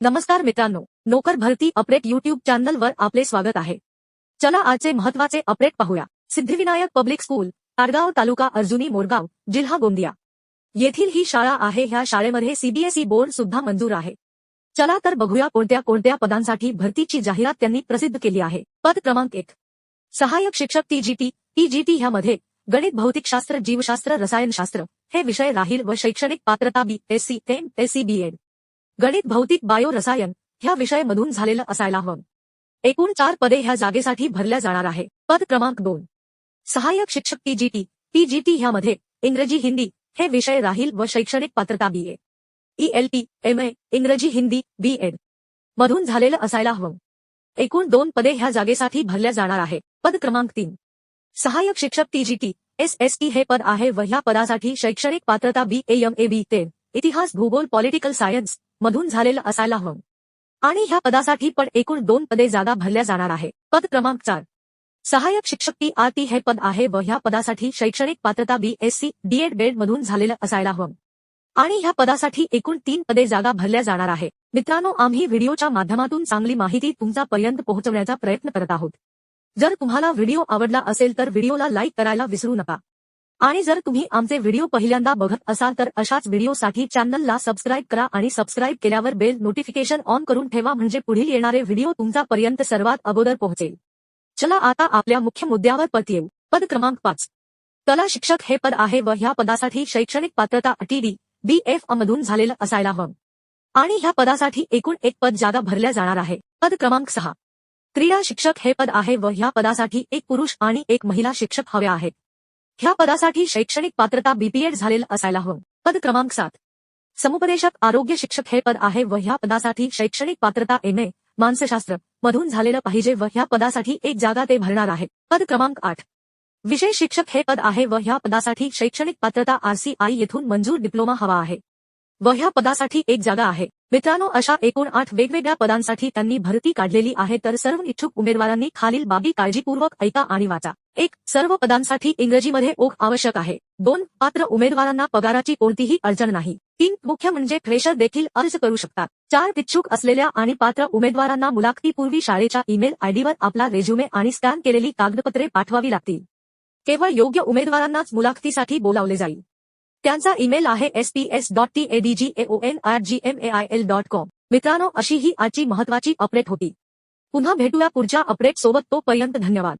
नमस्कार मित्रांनो नोकर भरती अपडेट युट्यूब चॅनलवर आपले स्वागत आहे. चला आजचे महत्त्वाचे अपडेट पाहूया. सिद्धिविनायक पब्लिक स्कूल ताडगाव तालुका अर्जुनी मोरगाव जिल्हा गोंदिया. येथील ही शाळा आहे ह्या शाळेमध्ये सीबीएसई बोर्ड सुद्धा मंजूर आहे. चला तर बघूया कोणत्या कोणत्या पदांसाठी भरतीची जाहिरात त्यांनी प्रसिद्ध केली आहे. पद क्रमांक एक. सहाय्यक शिक्षक टीजीटी टीजीटी ह्यामध्ये गणित भौतिकशास्त्र जीवशास्त्र रसायनशास्त्र हे विषय राहील व शैक्षणिक पात्रता B S C M S C B Ed गणित भौतिक बायो रसायन ह्या विषयमधून झालेलं असायला हवं. एकूण चार पदे ह्या जागेसाठी भरल्या जाणार आहे. पद क्रमांक दोन. सहाय्यक शिक्षक टीजीटी टीजीटी ह्यामध्ये इंग्रजी हिंदी हे विषय राहील व शैक्षणिक पात्रता बी ए. ईएलटी एम ए इंग्रजी हिंदी बी एड. मधून झालेलं असायला हवं. एकूण दोन पदे ह्या जागेसाठी भरल्या जाणार आहे. पद क्रमांक तीन. सहाय्यक शिक्षक टीजीटी एस एस टी हे पद आहे व ह्या पदासाठी शैक्षणिक पात्रता बी एम ए बी ते इतिहास भूगोल पॉलिटिकल सायन्स मधून झालेलं असायला हवं. आणि ह्या पदासाठी पण एकूण दोन पदे जागा भरल्या जाणार आहे. पद क्रमांक चार. सहाय्यक शिक्षक टी आर टी हे पद आहे व ह्या पदासाठी शैक्षणिक पात्रता B S C DEd BEd मधून झालेलं असायला हवं. आणि ह्या पदासाठी एकूण तीन पदे जागा भरल्या जाणार आहे. मित्रांनो आम्ही व्हिडिओच्या माध्यमातून चांगली माहिती तुमच्यापर्यंत पोहोचवण्याचा प्रयत्न करत आहोत. जर तुम्हाला व्हिडिओ आवडला असेल तर व्हिडिओला लाईक करायला विसरू नका. आणि जर तुम्ही आमचे व्हिडिओ पहिल्यांदा बघत असाल तर अशाच व्हिडिओसाठी चॅनलला सबस्क्राईब करा आणि सबस्क्राईब केल्यावर बेल नोटिफिकेशन ऑन करून ठेवा म्हणजे पुढील येणारे व्हिडिओ तुमच्यापर्यंत सर्वात अगोदर पोहोचेल. चला आता आपल्या मुख्य मुद्द्यावर परत येऊ. पद क्रमांक पाच. कला शिक्षक हे पद आहे व ह्या पदासाठी शैक्षणिक पात्रता अटीडी बी एफ मधून झालेलं असायला हवं. आणि ह्या पदासाठी एकूण एक पद जागा भरल्या जाणार आहे. पद क्रमांक सहा. क्रीडा शिक्षक हे पद आहे व ह्या पदासाठी एक पुरुष आणि एक महिला शिक्षक हव्या आहेत. ह्या पदासाठी शैक्षणिक पात्रता बीपीएड झालेलं असायला हवं. पद क्रमांक सात. समुपदेशक आरोग्य शिक्षक हे पद आहे व ह्या पदासाठी शैक्षणिक पात्रता एम ए मानसशास्त्र मधून झालेलं पाहिजे व ह्या पदासाठी एक जागा ते भरणार आहे. पद क्रमांक आठ. विशेष शिक्षक हे पद आहे व ह्या पदासाठी शैक्षणिक पात्रता आरसीआय येथून मंजूर डिप्लोमा हवा आहे. व ह्या पदासाठी एक जागा आहे. मित्रांनो अशा एकूण आठ वेगवेगळ्या पदांसाठी त्यांनी भरती काढलेली आहे. तर सर्व इच्छुक उमेदवारांनी खालील बाबी काळजीपूर्वक ऐका आणि वाचा. एक सर्व पदांसाठी इंग्रजीमध्ये ओघ आवश्यक आहे. दोन पात्र उमेदवारांना पगाराची कोणतीही अडचण नाही. तीन मुख्य म्हणजे फ्रेशर देखील अर्ज करू शकतात. चार इच्छुक असलेल्या आणि पात्र उमेदवारांना मुलाखतीपूर्वी शाळेच्या ईमेल आयडीवर आपला रेझ्युमे आणि स्कॅन केलेली कागदपत्रे पाठवावी लागतील. केवळ योग्य उमेदवारांनाच मुलाखतीसाठी बोलावले जाईल. त्यांचा ईमेल आहे S P S dot T एडीजीएओएन R G M A I L dot com मित्रांनो अशी ही आजची महत्वाची अपडेट होती. पुन्हा भेटूया पुढच्या अपडेट सोबत तोपर्यंत धन्यवाद.